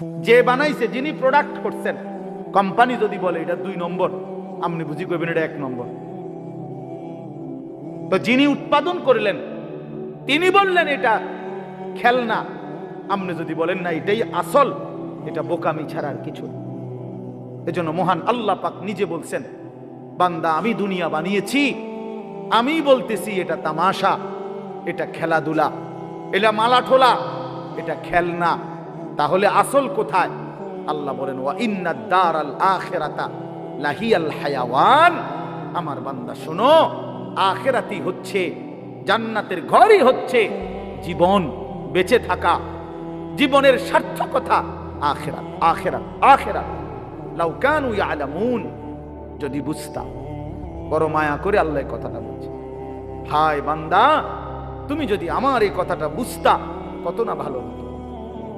যে বানাইছে, যিনি প্রোডাক্ট করছেন কোম্পানি যদি বলে, এটা দুই নম্বর, আপনি বুঝি করবেন এটা এক নম্বর। তো যিনি উৎপাদন করলেন, তিনি বললেন, এটা খেলনা। আপনি যদি বলেন, না, এটাই আসল, এটা বোকামি ছাড়া আর কিছু। এজন্য মহান আল্লাহ পাক নিজে বলছেন, বান্দা, আমি দুনিয়া বানিয়েছি, আমি বলতেছি, এটা তামাশা, এটা খেলাধুলা, এটা মালাঠোলা, এটা খেলনা। তাহলে আসল কোথায়? আল্লাহ বলেন, ওয়া ইন্নাদ দার আল আখেরাতা লাহিয়াল হায়াওয়ান। আমার বান্দা, শোনো আখেরাতি হচ্ছে, জান্নাতের ঘরই হচ্ছে জীবন, বেঁচে থাকা, জীবনের সার্থকতা, আখেরাত আখেরাত আখেরাত। লাউ কানু ইয়ালামুন, যদি বুঝতাম, বড় মায়া করে আল্লাহ কথাটা বলছে। হায় বান্দা, তুমি যদি আমার এই কথাটা বুঝতা, কত না ভালো হতো।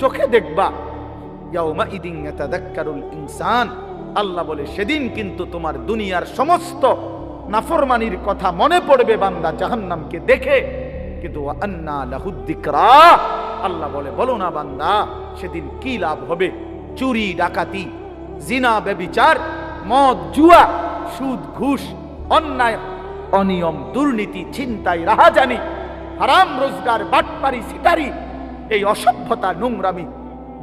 চোখে দেখবা ইনসান। আল্লাহ বলে, সেদিন কিন্তু তোমার দুনিয়ার সমস্ত নাফরমানির কথা মনে পড়বে বান্দা জাহান্নামকে দেখে। কিন্তু আল্লাহ বলে, বলো না বান্দা, সেদিন কি লাভ হবে? চুরি, ডাকাতি, জিনা, ব্যবিচার, মদ, জুয়া, সুদ, ঘুষ, অন্যায়, অনিয়ম, দুর্নীতি, ছিনতাই, রাহাজানি, হারাম, রোজগার, বাটপারি সিটারি এই অসভ্যতা নোংরামি,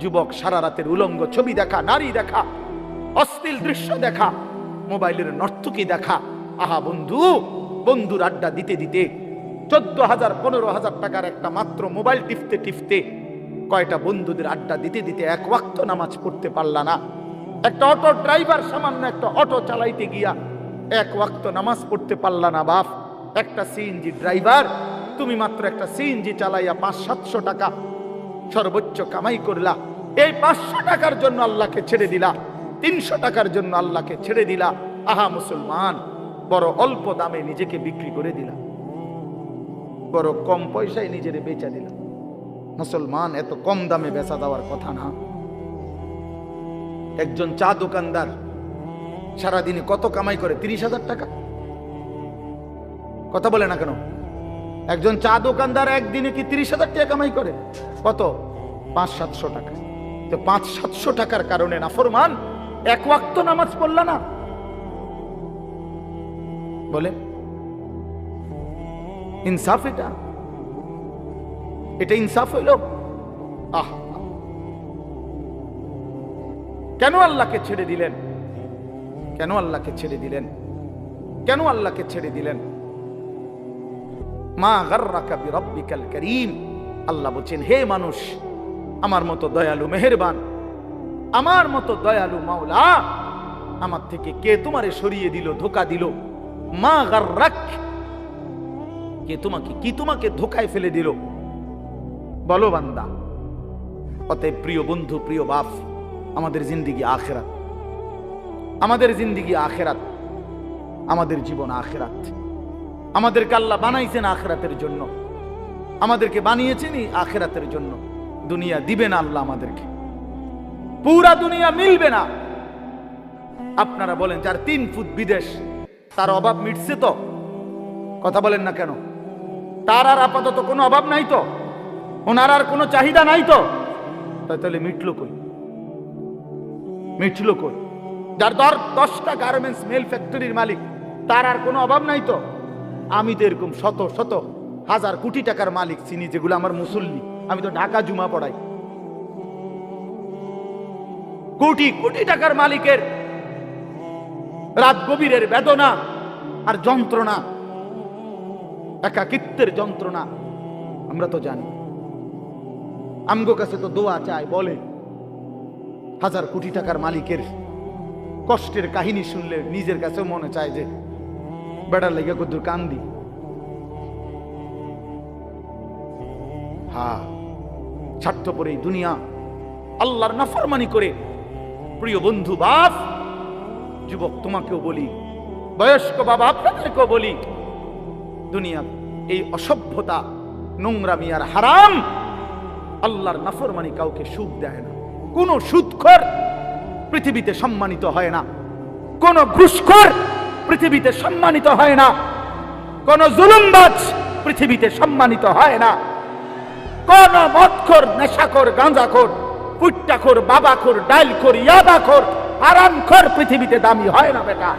যুবক সারা রাতের উলঙ্গ ছবি দেখা, নারী দেখা, অশ্লীল দৃশ্য দেখা, মোবাইলের নর্তকী দেখা। আহা বন্ধু, বন্ধুর আড্ডা দিতে দিতে চোদ্দ হাজার, পনেরো হাজার টাকার একটা মাত্র মোবাইল টিপতে টিপতে কয়টা বন্ধুদের আড্ডা দিতে দিতে এক ওয়াক্ত নামাজ পড়তে পারলা না। একটা অটো ড্রাইভার সামান্য একটা অটো চালাইতে গিয়া এক ওয়াক্ত নামাজ পড়তে পারলা না, বাপ। একটা সিএনজি ড্রাইভার, তুমি মাত্র একটা সিএনজি চালাইয়া পাঁচ, সাতশো টাকা সর্বোচ্চ কামাই করলা। এই পাঁচশো টাকার জন্য আল্লাহকে ছেড়ে দিলা। তিনশো টাকার জন্য আল্লাহকে ছেড়ে দিলা। আহা, মুসলমান, বড় অল্প দামে নিজেকে বিক্রি করে দিলা। বড় কম পয়সায় নিজের বেচা দিলা। মুসলমান, এত কম দামে বেচা দেওয়ার কথা না। একজন চা দোকানদার সারাদিনে কত কামাই করে? তিরিশ হাজার টাকা? কথা বলে না কেন? একজন চা দোকানদার একদিনে কি তিরিশ হাজার টাকা কামাই করে? কত? পাঁচ, সাতশো টাকা। তো পাঁচ, সাতশো টাকার কারণে না, ফরমান, এক ওয়াক্ত নামাজ পড়লা না? বলে, ইনসাফ এটা। এটা ইনসাফ হইল? আহ! কেন আল্লাহকে ছেড়ে দিলেন? কেন আল্লাহকে ছেড়ে দিলেন? কেন আল্লাহকে ছেড়ে দিলেন? মা গার্রাকা করিম। আল্লাহ বলছেন, হে মানুষ, আমার মতো দয়ালু মেহেরবান, আমার মতো দয়ালু মাওলা, আমার থেকে কে তোমারে সরিয়ে দিল, ধোকা দিল? মা গার্রাক, কে তোমাকে, কি তোমাকে ধোকায় ফেলে দিল? বলো বান্দা, অতএব প্রিয় বন্ধু, প্রিয় বাপ, আমাদের জিন্দিগি আখেরাত। আমাদের জিন্দিগি আখেরাত, আমাদের জীবন আখেরাত। আমাদেরকে আল্লাহ বানাইছেন আখেরাতের জন্য। আমাদেরকে বানিয়েছেনই আখেরাতের জন্য। দুনিয়া দিবে না আল্লাহ আমাদেরকে। পুরা দুনিয়া মিলবে না। আপনারা বলেন, যার তিন ফুট বিদেশ, তার অভাব মিটছে তো? কথা বলেন না কেন? তার আর আপাতত কোনো অভাব নাই তো? ওনার আর কোনো চাহিদা নাই তো? তাহলে মিটলো কই? মিটলো কই? যার দর দশটা গার্মেন্টস মেল ফ্যাক্টরির মালিক, তার আর কোনো অভাব নাই তো? আমি তো এরকম শত শত হাজার কোটি টাকার মালিক চিনি, যেগুলো আমার মুসল্লি। আমি তো ঢাকা জুমা পড়াই। কোটি কোটি টাকার মালিকের রাত গভীরের বেদনা আর যন্ত্রণা, একাকিত্বের যন্ত্রণা, আমরা তো জানি। আমগো কাছে তো দোয়া চায়, বলে, হাজার কোটি টাকার মালিকের কষ্টের কাহিনী শুনলে নিজের কাছেও মনে চায় যে বেড়ার লেগে কদ্দুর কান্দি। হ্যাঁ স্বার্থপর এই দুনিয়া আল্লাহর নাফরমানি করে। প্রিয় বন্ধু, বাপ, যুবক, তোমাকেও বলি, বয়স্ক বাবা, আপনাদেরকেও বলি দুনিয়া এই অসভ্যতা নোংরামি আর হারাম আল্লাহর নাফরমানি কাউকে সুখ দেয় না। কোন সুদখর পৃথিবীতে সম্মানিত হয় না। কোন ঘুষখোর পৃথিবীতে সম্মানিত হয় না। কোন জুলুমবাজ পৃথিবীতে সম্মানিত হয় না। কোন মদখোর, নেশাখোর, গাঁজাখোর, পুট্টাখোর, বাবাখোর ডাইলখোর ইয়াদাখোর আরামখোর পৃথিবীতে দামি হয় না বেটা।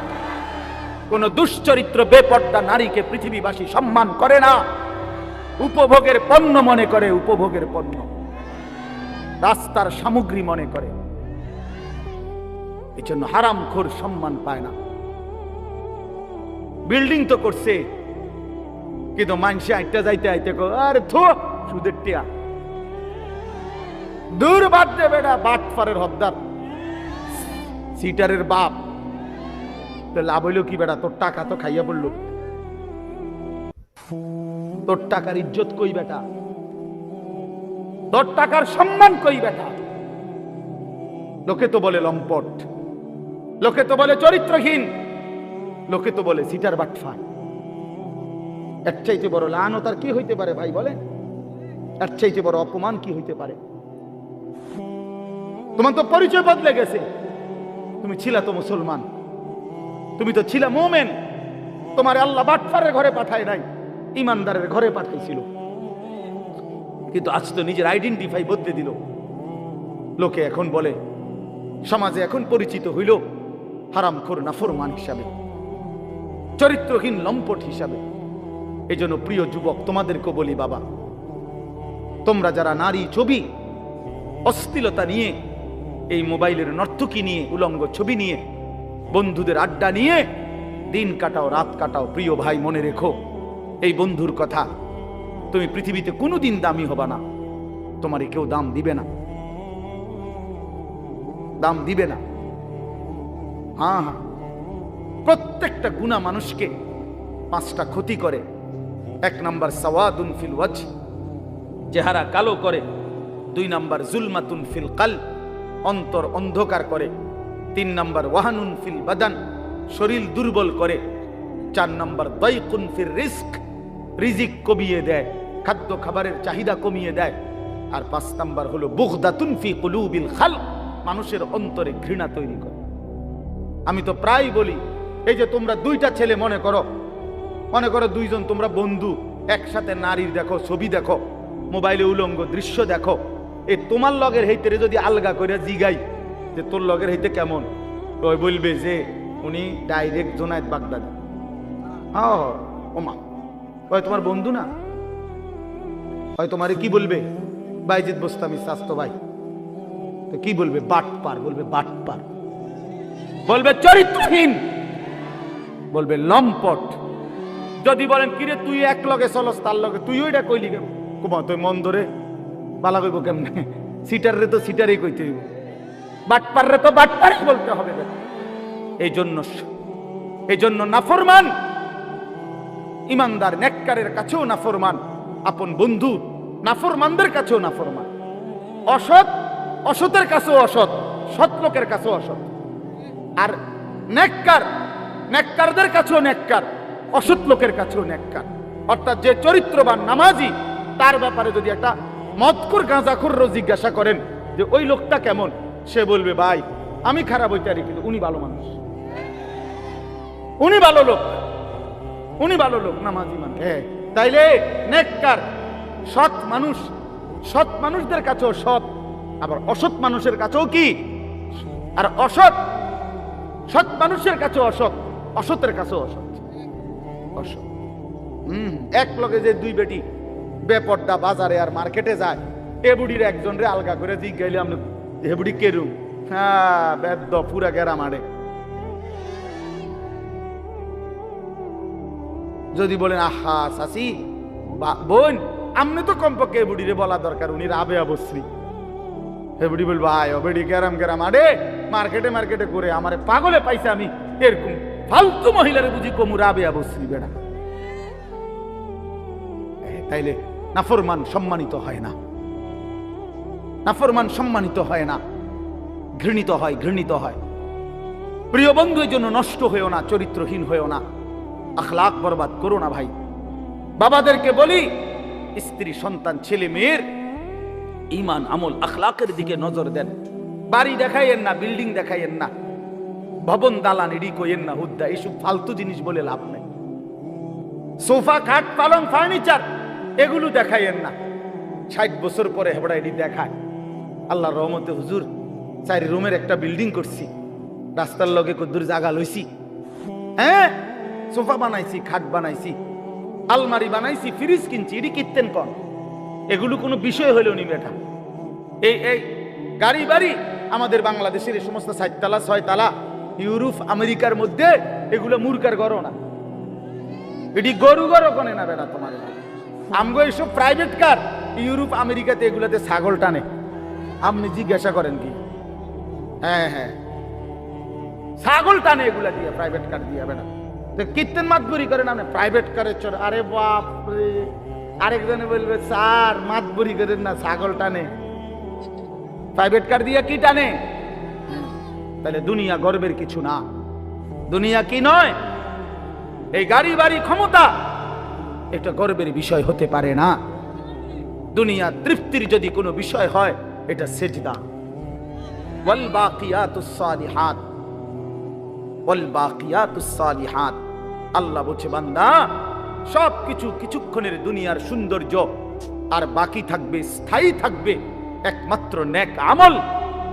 কোন দুশ্চরিত্র, বেপর্দা নারীকে পৃথিবীবাসী সম্মান করে না। উপভোগের পণ্য মনে করে, উপভোগের পণ্য। রাস্তার সামগ্রী মনে করে। এই জন্য হারাম খোর সম্মান পায় না। বিল্ডিং তো করছে। কিন্তু মানুষে আইটা যাইতে আইতে আরে থো, সুদের টিয়া। দূর বাদ দে বেটা, বাটফারের হদ্দার সিটারের বাপ। তো লাভ হইল কি বেটা? তোর টাকা তো খাইয়া পড়ল। তোর টাকার ইজ্জত কই বেটা? তোর টাকার সম্মান কই বেটা? লোকে তো বলে লম্পট। লোকে তো বলে চরিত্রহীন। লোকে তো বলে সিটার বাটফা। এর চাইতে বড় লান তার কি হইতে পারে ভাই বলে এর চাইতে বড় অপমান কি হইতে পারে? তোমার তো পরিচয় বদলে গেছে। তুমি ছিলা তো মুসলমান। তুমি তো ছিলা মোমেন। তোমার আল্লাহ বাটফারের ঘরে পাঠায় নাই, ইমানদারের ঘরে পাঠাইছিল। কিন্তু আজ তো নিজের আইডেন্টিফাই বদলে দিল। লোকে এখন বলে, সমাজে এখন পরিচিত হইল, হারামখোর নাফরমান হিসাবে। চরিত্রহীন লম্পট হিসাবে। এই জন্য প্রিয় যুবক, তোমাদেরকে বলি বাবা, তোমরা যারা নারী ছবি অস্থিলতা নিয়ে, এই মোবাইলের নর্তকী নিয়ে, উলঙ্গ ছবি নিয়ে, বন্ধুদের আড্ডা নিয়ে, দিন কাটাও, রাত কাটাও, প্রিয় ভাই, মনে রেখো, এই বন্ধুর কথা, তুমি পৃথিবীতে কোনোদিন দামি হবা না। তোমারে কেউ দাম দিবে না। দাম দিবে না। হ্যাঁ হ্যাঁ। প্রত্যেকটা গুণা মানুষকে পাঁচটা ক্ষতি করে। এক নাম্বার সাওয়াদুন ফিল ওয়াজ চেহারা কালো করে। দুই নাম্বার জুলমাতুন ফিল কাল অন্তর অন্ধকার করে। তিন নাম্বার ওয়াহানুন ফিল বাদান, শরীর দুর্বল করে। চার নাম্বার দয়কুন ফির রিস্ক, রিজিক কমিয়ে দেয়, খাদ্য খাবারের চাহিদা কমিয়ে দেয়। আর পাঁচ নাম্বার হলো বুগদাতুন ফি কুলুবিল খাল মানুষের অন্তরে ঘৃণা তৈরি করে। আমি তো প্রায় বলি এই যে তোমরা দুইটা ছেলে মনে করো মনে করো দুইজন তোমরা বন্ধু, একসাথে নারীর দেখো, ছবি দেখো, মোবাইলে উলঙ্গ দৃশ্য দেখো এই তোমার লগের হেইতে যদি আলগা করে জিগাই, যে তোর লগের হইতে কেমন? ওই বলবে যে উনি ডাইরেক্ট জোনায়ত বাগদাদি। হ্যাঁ ওমা ওই তোমার বন্ধু না? হয় তোমারে কি বলবে? বাইজিৎ বোস্তামি স্বাস্থ্য ভাই। তো কি বলবে? বাট পার বলবে বাট পার বলবে চরিত্রহীন। বলবে, লম্পট। যদি বলেন, কিরে, তুই এক লগে চলস, তার লগে তুই ওইটা কইলি কেন কুমা তুই মন ধরে বালা কইব কেমনে? সিটার রে তো সিটারই কইতে হইব। বাটপার রে তো বাটপারই বলতে হবে এই জন্য এই জন্য নাফরমান, ইমানদার, নেককারের কাছেও নাফরমান, আপন বন্ধু, নাফরমানদের কাছেও নাফরমান। অসৎ, অসতের কাছেও অসৎ, সৎ লোকের কাছেও অসৎ। আর নেককার নেককারদের কাছেও নেককার, অসৎ লোকের কাছেও নেককার। অর্থাৎ যে চরিত্রবান নামাজি, তার ব্যাপারে যদি একটা মদকুর গাঁজাখুর জিজ্ঞাসা করেন যে, ওই লোকটা কেমন? সে বলবে, ভাই, আমি খারাপ হইতে পারি, কিন্তু উনি ভালো মানুষ। উনি ভালো লোক। উনি ভালো লোক, নামাজি মানে হ্যাঁ তাইলে নেককার, সৎ মানুষ, সৎ মানুষদের কাছেও সৎ, আবার অসৎ মানুষের কাছেও কি? আর অসৎ, সৎ মানুষের কাছে অসৎ। অসতের কাছে অসৎ অসৎ হম, এক লগে যে দুই বেটি বেপর্দা বাজারে আর মার্কেটে যায়, এ বুড়ির একজন রে আলগা করে গাইলে আমি হে বুড়ি কেরুম হ্যাঁ বেদ্য পুরা গেরা মারে যদি বলেন, আহা, সাসি বোন, আমনে তো কমপক্ষে এ বুড়িরে বলা দরকার, উনি রাবে অবশ্যই হে বুড়ি বলব, আয় বেড়ি গেরাম গেরাম আরে মার্কেটে মার্কেটে করে আমারে পাগলে পাইছে আমি, এরকম ফালতু মহিলারে বুঝি কমু রাবে অবশ্যই বেড়া তাইলে নাফরমান সম্মানিত হয় না। নাফরমান সম্মানিত হয় না। ঘৃণিত হয় ঘৃণিত হয়। প্রিয় বন্ধু, এই জন্য নষ্ট হয়েও না, চরিত্রহীন হয়েও না। আখলাক বরবাদ করো না ভাই। বাবাদেরকে বলি, স্ত্রী, সন্তান, ছেলে, মেয়ের ইমান, আমল আখলাকের দিকে নজর দেন। বাড়ি দেখাইয়েন না, বিল্ডিং দেখাইয়েন না। ভবন দালান, এডি কইয়েন না, হুদ্দা, এইসব ফালতু জিনিস বলে লাভ নেই। সোফা, খাট, পালং, ফার্নিচার, এগুলো দেখাইয়েন না। ষাট বছর পরে হেবড়া এটি দেখায়। আল্লাহর রহমতে হুজুর, চারি রুমের একটা বিল্ডিং করছি। রাস্তার লগে কদ্দুর জায়গা লইছি। হ্যাঁ সোফা বানাইছি, খাট বানাইছি, আলমারি বানাইছি, ফ্রিজ কিনছি এটি কিনতেন কন? এগুলো কোনো বিষয় হইল নি, বেটা। এই এই, গাড়ি বাড়ি আমাদের বাংলাদেশের এই সমস্ত সাততলা ছয়তলা ইউরোপ, আমেরিকার মধ্যে এগুলো মূর্খার গড় না। এটি গরু গরু কনে না বেড়া তোমার। আমগো এইসব প্রাইভেট কার ইউরোপ, আমেরিকাতে এগুলাতে ছাগল টানে। আপনি জিজ্ঞাসা করেন কি? হ্যাঁ হ্যাঁ। ছাগল টানে এগুলা দিয়ে প্রাইভেট কার দিয়ে বেটা তো কীর্তন মাতবুরি করেন আপনি প্রাইভেট কারের চোর আরে বাপ রে। আরেকজনে বলবে, স্যার, মাতবুরি করেন না, ছাগল টানে। প্রাইভেট কার দিয়ে কি টানে? তাহলে দুনিয়া গর্বের কিছু না। দুনিয়া কি নয়? এই গাড়ি বাড়ি ক্ষমতা এটা গর্বের বিষয় হতে পারে না। দুনিয়া তৃপ্তির যদি কোনো বিষয় হয়, এটা সেজদা। ওয়াল বাকিয়াতুস সালিহাত। ওয়াল বাকিয়াতুস আল্লাহ বলছে, বান্দা সব কিছু কিছুক্ষণের দুনিয়ার সৌন্দর্য, আর বাকি থাকবে, স্থায়ী থাকবে, একমাত্র নেক আমল,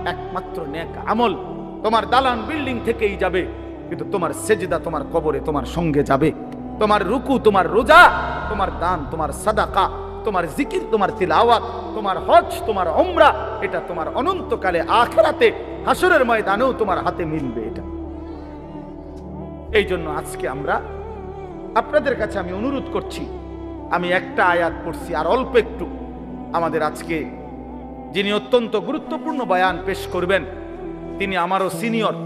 একমাত্র নেক আমল। তোমার দালান বিল্ডিং থেকেই যাবে। কিন্তু তোমার সেজদা তোমার কবরে তোমার সঙ্গে যাবে। তোমার রুকু, তোমার রোজা, তোমার দান, তোমার সাদাকা, তোমার জিকির, তোমার তিলাওয়াত, তোমার হজ, তোমার ওমরা এটা তোমার অনন্তকালে আখেরাতে হাসরের ময়দানেও তোমার হাতে মিলবে এটা। এই জন্য আজকে আমরা আপনাদের কাছে আমি অনুরোধ করছি, আমি একটা আয়াত পড়ছি আর অল্প একটু। আমাদের আজকে যিনি অত্যন্ত গুরুত্বপূর্ণ বয়ান পেশ করবেন তিনি আমারও সিনিয়র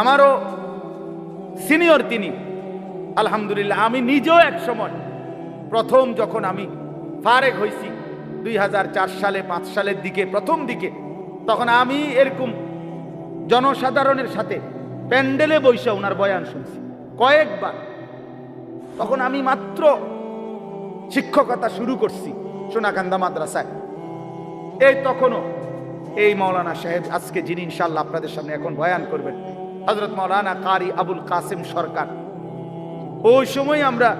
আমারও সিনিয়র তিনি। আলহামদুলিল্লাহ, আমি নিজেও এক সময়, প্রথম যখন আমি ফারেক হয়েছি, দুই সালে, পাঁচ সালের দিকে, প্রথম দিকে, তখন আমি এরকম জনসাধারণের সাথে প্যান্ডেলে বৈশা ওনার বয়ান শুনছি, কয়েকবার। তখন আমি মাত্র শিক্ষকতা শুরু করছি সোনাকান্দা মাদ্রাসায়। এই তখনও এই মৌলানা সাহেব, আজকে যিনি ইনশাল্লাহ আপনাদের সামনে এখন বয়ান করবেন হজরত মৌলানা কারি আবুল কাসিম সরকার। ওই সময় আমরা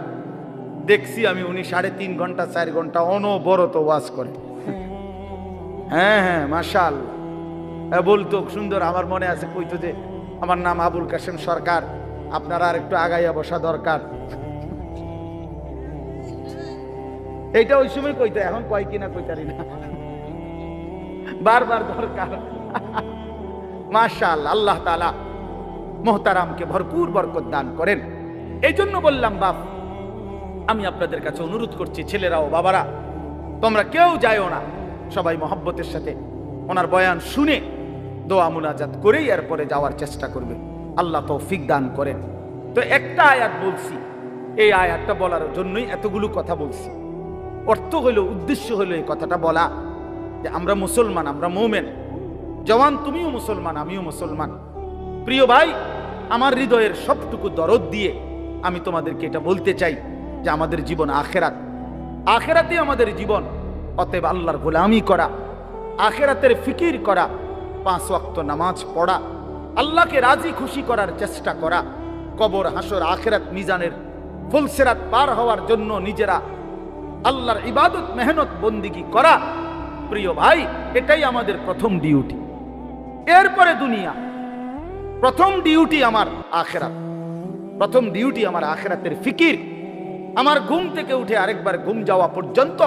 দেখছি আমি, উনি সাড়ে তিন ঘণ্টা, চার ঘণ্টা অনবরত ওয়াজ করে। হ্যাঁ হ্যাঁ মাশাল বলতো সুন্দর, আমার মনে আছে কইতো যে আমার নাম আবুল কাসেম সরকার, আপনারা আর একটু আগাইয়া বসা দরকার। এইটা ওই সময় কইতো, এখন কয় কিনা কইতারি না। বারবার দরকার। মাশাল আল্লাহ তালা মোহতারামকে ভরপুর বরকত দান করেন। এই জন্য বললাম, বাপ, আমি আপনাদের কাছে অনুরোধ করছি ছেলেরাও বাবারা, তোমরা কেউ যায়ও না। সবাই মহব্বতের সাথে ওনার বয়ান শুনে দোয়া মুনাজাত করেই এরপরে যাওয়ার চেষ্টা করবে। আল্লাহ তৌফিক দান করেন। তো একটা আয়াত বলছি, এই আয়াতটা বলার জন্যই এতগুলো কথা বলছি। অর্থ হইল উদ্দেশ্য হইল এই কথাটা বলা। যে আমরা মুসলমান, আমরা মৌমেন। জওয়ান, তুমিও মুসলমান, আমিও মুসলমান। প্রিয় ভাই, আমার হৃদয়ের সবটুকু দরদ দিয়ে আমি তোমাদেরকে এটা বলতে চাই যে আমাদের জীবন আখেরাত। আখেরাতে আমাদের জীবন, অতএব আল্লাহর গোলামি করা, আখেরাতের ফিকির করা, পাঁচ ওয়াক্ত নামাজ পড়া, আল্লাহকে রাজি খুশি করার চেষ্টা করা, কবর হাসর আখেরাত, মিজানের ফুলসেরাত পার হওয়ার জন্য নিজেরা আল্লাহর ইবাদত, মেহনত, বন্দিগি করা প্রিয় ভাই, এটাই আমাদের প্রথম ডিউটি এরপরে দুনিয়া। প্রথম ডিউটি আমার আখেরাত। প্রথম ডিউটি আমার আখেরাতের ফিকির। আমার ঘুম থেকে উঠে আরেকবার ঘুম যাওয়া পর্যন্ত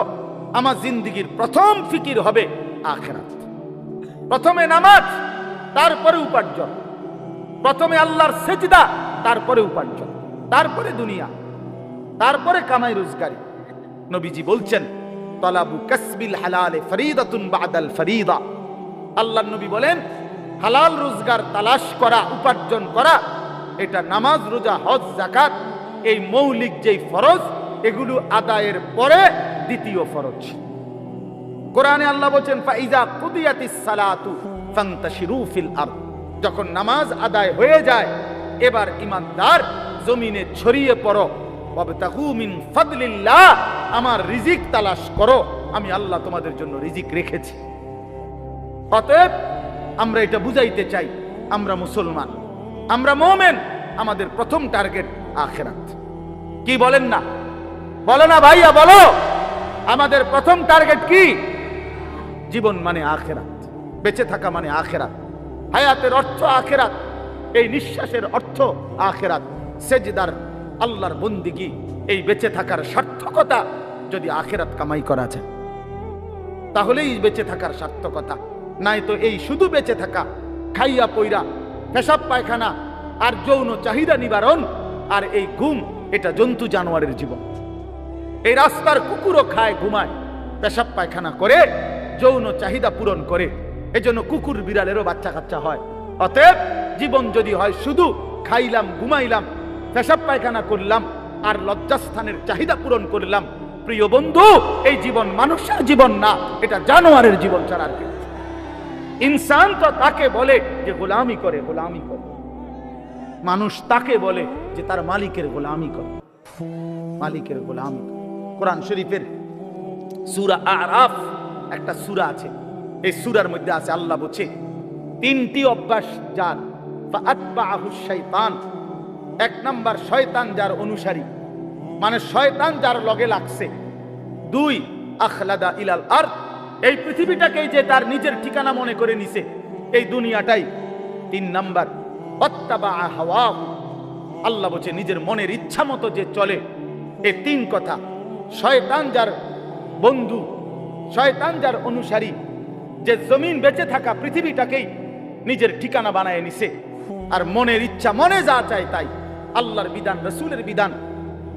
আমার জিন্দিগির প্রথম ফিকির হবে আখেরাত। প্রথমে নামাজ, তারপরে উপার্জন। প্রথমে আল্লাহর সেজদা, তারপরে উপার্জন। তারপরে দুনিয়া। তারপরে কামাই রোজগারি। নবীজি বলছেন হালালে ফরিদাতুন বাদাল ফরিদা। আল্লাহ নবী বলেন, হালাল রোজগার তালাশ করা, উপার্জন করা, এটা নামাজ, রোজা, হজ জাকাত এই মৌলিক যেই ফরজ, এগুলো আদায়ের পরে দ্বিতীয় ফরজ। কোরআনে আল্লাহ বলছেন, ফাইজা কুদিয়াতিস সালাতু ফান্তাশিরু ফিল আরদ। যখন নামাজ আদায় হয়ে যায়, এবার ইমানদার জমিনে ছড়িয়ে পড়ো ফাদলিল্লাহ, আমার রিজিক তালাশ করো। আমি আল্লাহ তোমাদের জন্য রিজিক রেখেছি। অতএব আমরা এটা বুঝাইতে চাই, আমরা মুসলমান। আমরা মোমেন, আমাদের প্রথম টার্গেট আখেরাত। কি বলেন না? বলো না ভাইয়া, বলো। আমাদের প্রথম টার্গেট কি? জীবন মানে আখেরাত, বেঁচে থাকা মানে আখেরাত, হায়াতের অর্থ আখেরাত, এই নিঃশ্বাসের অর্থ আখেরাত, সেজদার আল্লাহর বন্দিগি, এই বেঁচে থাকার সার্থকতা যদি আখেরাত কামাই করা যায়, তাহলেই বেঁচে থাকার সার্থকতা। নাই তো এই শুধু বেঁচে থাকা, খাইয়া পইরা পেশাব পায়খানা আর যৌন চাহিদা নিবারণ আর এই ঘুম, এটা জন্তু জানোয়ারের জীবন। এই রাস্তার কুকুরও খায়, ঘুমায়, পেশাব পায়খানা করে, যৌন চাহিদা পূরণ করে, এজন্য কুকুর বিড়ালেরও বাচ্চা কাচ্চা হয়। অতএব জীবন যদি হয় শুধু খাইলাম, ঘুমাইলাম পেশাব পায়খানা করলাম আর লজ্জাস্থানের চাহিদা পূরণ করলাম। প্রিয় বন্ধু, এই জীবন মানুষের জীবন না, এটা জানোয়ারের জীবন ছাড়া আর ইনসান তো তাকে বলে যে গোলামি করে গোলামি করে। মানুষ তাকে বলে যে তার মালিকের গোলামি করে। মালিকের গোলামি করে। কোরআন শরীফের সুরা আরাফ একটা সুরা আছে। এই সুরার মধ্যে আছে, আল্লাহ বলছে, তিনটি অভ্যাস যার। ফাআতবাআহু শাইতান এক নাম্বার শয়তান যার অনুসারী। মানে শয়তান যার লগে লাগছে। দুই, আখলাদা ইলাল আর এই পৃথিবীটাকেই যে তার নিজের ঠিকানা মনে করে নিছে, এই দুনিয়াটাই। তিন নাম্বার হাওয়াহু। আল্লাহ বলছে, নিজের মনের ইচ্ছা মতো যে চলে। এই তিন কথা, শয়তান যার বন্ধু, শয়তান যার অনুসারী, যে জমিন বেঁচে থাকা পৃথিবীটাকেই নিজের ঠিকানা বানায় নিছে। আর মনের ইচ্ছা মনে যা চায় তাই। আল্লাহর বিধান, রসুলের বিধান,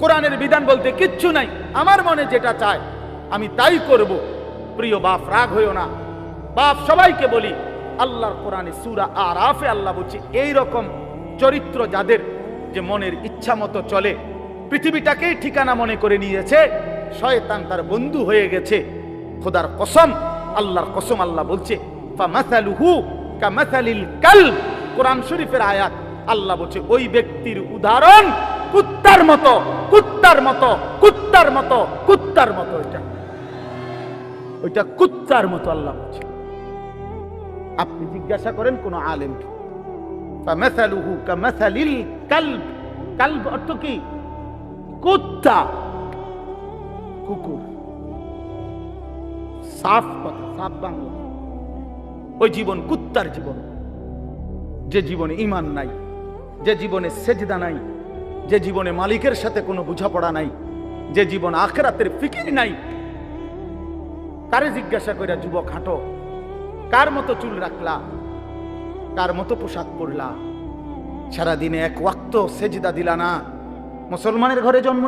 কোরআনের বিধান বলতে কিচ্ছু নাই। আমার মনে যেটা চায়, আমি তাই করব। প্রিয় বাপ, রাগ হইও না। বাপ, সবাইকে বলি, আল্লাহর কোরআনে সুরা আর আফে আল্লাহ বলছে রকম চরিত্র যাদের যে মনের ইচ্ছা মতো চলে, পৃথিবীটাকেই ঠিকানা মনে করে নিয়েছে, শয়তান তার বন্ধু হয়ে গেছে। খোদার কসম, আল্লাহর কসম আল্লাহ বলছে কালব। কোরআন শরীফের আয়াত আল্লাহ বলছে, ওই ব্যক্তির উদাহরণ কুত্তার মতো কুত্তার মতো কুত্তার মতো কুত্তার মতো এটা। ওইটা কুত্তার মতো আল্লাহ বলছে। আপনি জিজ্ঞাসা করেন কোন আলেম ফামাসালুহু কামাসালিল কালব। কালব অর্থ কি? কুত্তা। কুকুর। সাফ কথা, সাফ বাংলা। ওই জীবন কুত্তার জীবন। যে জীবনে ইমান নাই। যে জীবনে সেজদা নাই, যে জীবনে মালিকের সাথে কোনো বোঝাপড়া নাই, যে জীবন আখরাতের ফিকির নাই, কারে জিজ্ঞাসা করিয়া যুবক হাঁটো, কার মতো চুল রাখলা, কার মতো পোশাক পরলা, সারাদিনে এক ওয়াক্ত সেজদা দিলা না, মুসলমানের ঘরে জন্ম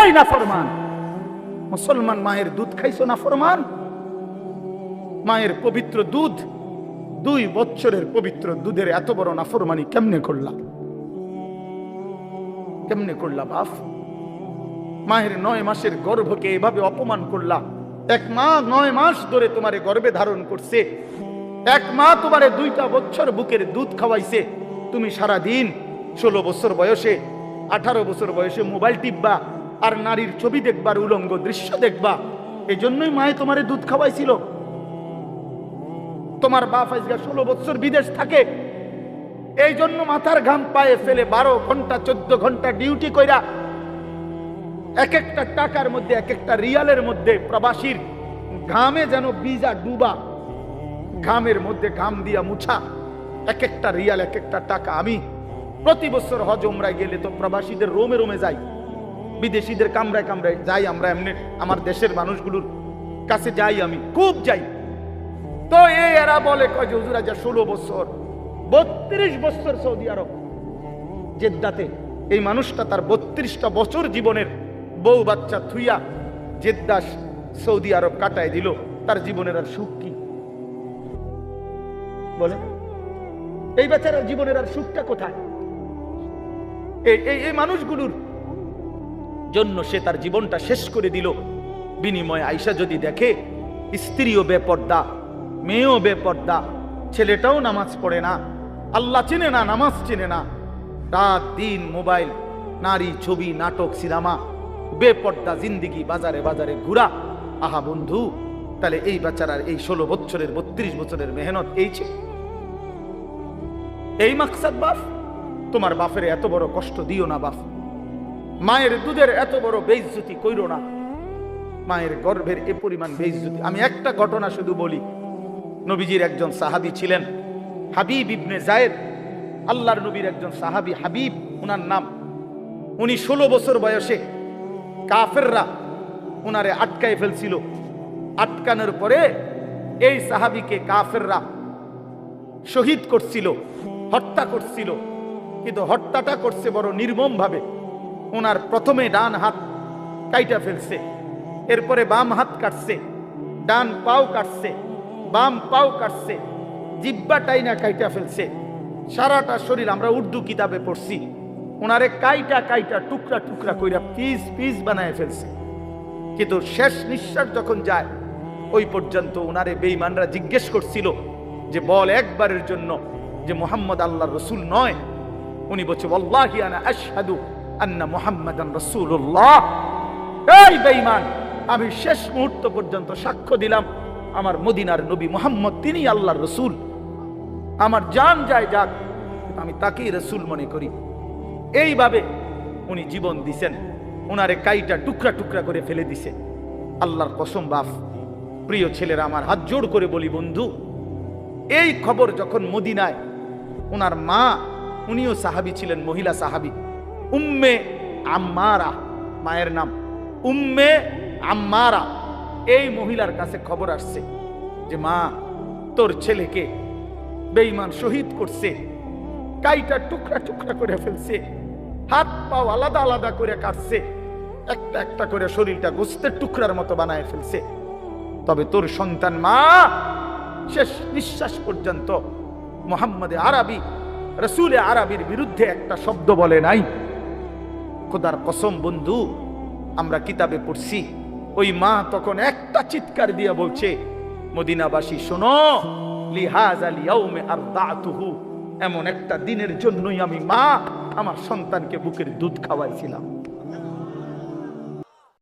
এই না ফরমান মুসলমান মায়ের দুধ খাইছো না ফরমান মায়ের পবিত্র দুধ দুই বছরের পবিত্র দুধের এত বড় নাফরমানি কেমনে করলা কেমনে করলা বাপ? মায়ের নয় মাসের গর্ভকে এভাবে অপমান করলা এক মা নয় মাস ধরে তোমারে গর্ভে ধারণ করছে। এক মা তোমারে দুইটা বছর বুকের দুধ খাওয়াইছে। তুমি সারা দিন ষোলো বছর বয়সে, আঠারো বছর বয়সে মোবাইল টিপবা আর নারীর ছবি দেখবার, উলঙ্গ দৃশ্য দেখবা। এই জন্যই মায়ে তোমারে দুধ খাওয়াইছিল। তোমার বাপ আজকে ষোলো বছর বিদেশ থাকে। এই জন্য মাথার ঘাম পায়ে ফেলে বারো ঘণ্টা, চোদ্দ ঘণ্টা ডিউটি কইরা এক একটা টাকার মধ্যে, এক একটা রিয়ালের মধ্যে প্রবাসীর ঘামে যেন বিজা ডুবা, ঘামের মধ্যে ঘাম দিয়া মুছা, এক একটা রিয়াল, এক একটা টাকা। আমি প্রতি বছর হজ উমরায় গেলে তো প্রবাসীদের রোমে রোমে যাই, বিদেশিদের কামরায় কামরায় যাই, আমরা এমনি আমার দেশের মানুষগুলোর কাছে যাই আমি, খুব যাই। তো এই এরা বলে, কয় যে, হুজুর, আজ ষোলো বছর, বত্রিশ বছর সৌদি আরব জেদ্দাতে এই মানুষটা তার বত্রিশটা বছর জীবনের বউ বাচ্চা থুইয়া জেদ্দা সৌদি আরব কাটায় দিল। তার জীবনের আর সুখ কি? বলে, এই বেচারার জীবনের আর সুখটা কোথায়? এই এই এই মানুষগুলোর জন্য সে তার জীবনটা শেষ করে দিল। বিনিময়ে আইসা যদি দেখে, স্ত্রীও বেপর্দা মেয়েও বেপর্দা, ছেলেটাও নামাজ পড়ে না, আল্লাহ চিনে না, নামাজ চিনে না। রাত, দিন, মোবাইল, নারী, ছবি, নাটক, সিনেমা, বেপর্দা জিন্দিগি, বাজারে বাজারে ঘুরা। আহা বন্ধু, তাহলে এই বাচ্চারার এই ষোলো বছরের, বত্রিশ বছরের মেহনত এই ছিল এই মাকসাদ বাপ, তোমার বাপের এত বড় কষ্ট দিও না বাপ। মায়ের দুধের এত বড় বেইজ্জতি কইরো না। মায়ের গর্ভের এ পরিমাণ বেইজ্জতি। আমি একটা ঘটনা শুধু বলি নবীজির একজন সাহাবী ছিলেন। হাবিব ইবনে জায়েদ, আল্লাহর নবীর একজন সাহাবী হাবিব, উনার নাম। উনি ষোলো বছর বয়সে কাফেররা উনারে আটকায় ফেলছিল। আটকানোর পরে এই সাহাবিকে কাফেররা শহীদ করছিল, হত্যা করছিল। কিন্তু হত্যাটা করছে বড় নির্মম ভাবে ওনার প্রথমে ডান হাত কাইটা ফেলছে, এরপরে বাম হাত কাটছে, ডান পাও কাটছে বাম পাও কাটছে জিব্বা টাইনা কাইটা ফেলছে। সারাটা শরীর আমরা উর্দু কিতাবে পড়ছি। ওনারে কাইটা কাইটা, টুকরা টুকরা কইরা পিস পিস বানায় ফেলছে। কিন্তু শেষ নিঃশ্বাস যখন যায়, ওই পর্যন্ত ওনারে বেইমানরা জিজ্ঞেস করছিল যে, বল একবারের জন্য যে মোহাম্মদ আল্লাহ রসুল নয়। উনি বলছে, ওয়াল্লাহি আনা আশহাদু আন্না মুহাম্মাদান রাসূলুল্লাহ। এই বেঈমান, আমি শেষ মুহূর্ত পর্যন্ত সাক্ষ্য দিলাম। আমার মদিনার নবী মুহাম্মদ, তিনি আল্লাহর রসুল। আমার যান যায় যাক, আমি তাকেই রসুল মনে করি। এইভাবে উনি জীবন দিছেন। ওনারে কাইটা টুকরা টুকরা করে ফেলে দিছে। আল্লাহর কসম বাফ প্রিয় ছেলেরা, আমার হাত জোড় করে বলি বন্ধু, এই খবর যখন মদিনায় ওনার মা, উনিও সাহাবি ছিলেন, মহিলা সাহাবি, উম্মে আম্মারা, মায়ের নাম, উম্মে আম্মারা এই মহিলার কাছে খবর আসছে যে মা, তোর ছেলেকে বেঈমান শহীদ করছে। কাইটা টুকরা টুকরা করে ফেলছে। হাত পাও আলাদা আলাদা করে কাটছে। একটা একটা করে শরীরটা গোস্তের টুকরার মতো বানায় ফেলছে। তবে তোর সন্তান মা, শেষ নিঃশ্বাস পর্যন্ত মোহাম্মদে আরবি, রসুলে আরবির বিরুদ্ধে একটা শব্দ বলে নাই। খোদার কসম বন্ধু, আমরা কিতাবে পড়ছি ওই মা তখন একটা চিৎকার দিয়ে বলছে, মদিনাবাসী, শোনো, লিহাজ এমন একটা দিনের জন্যই আমি মা আমার সন্তানকে বুকের দুধ খাওয়াইছিলাম।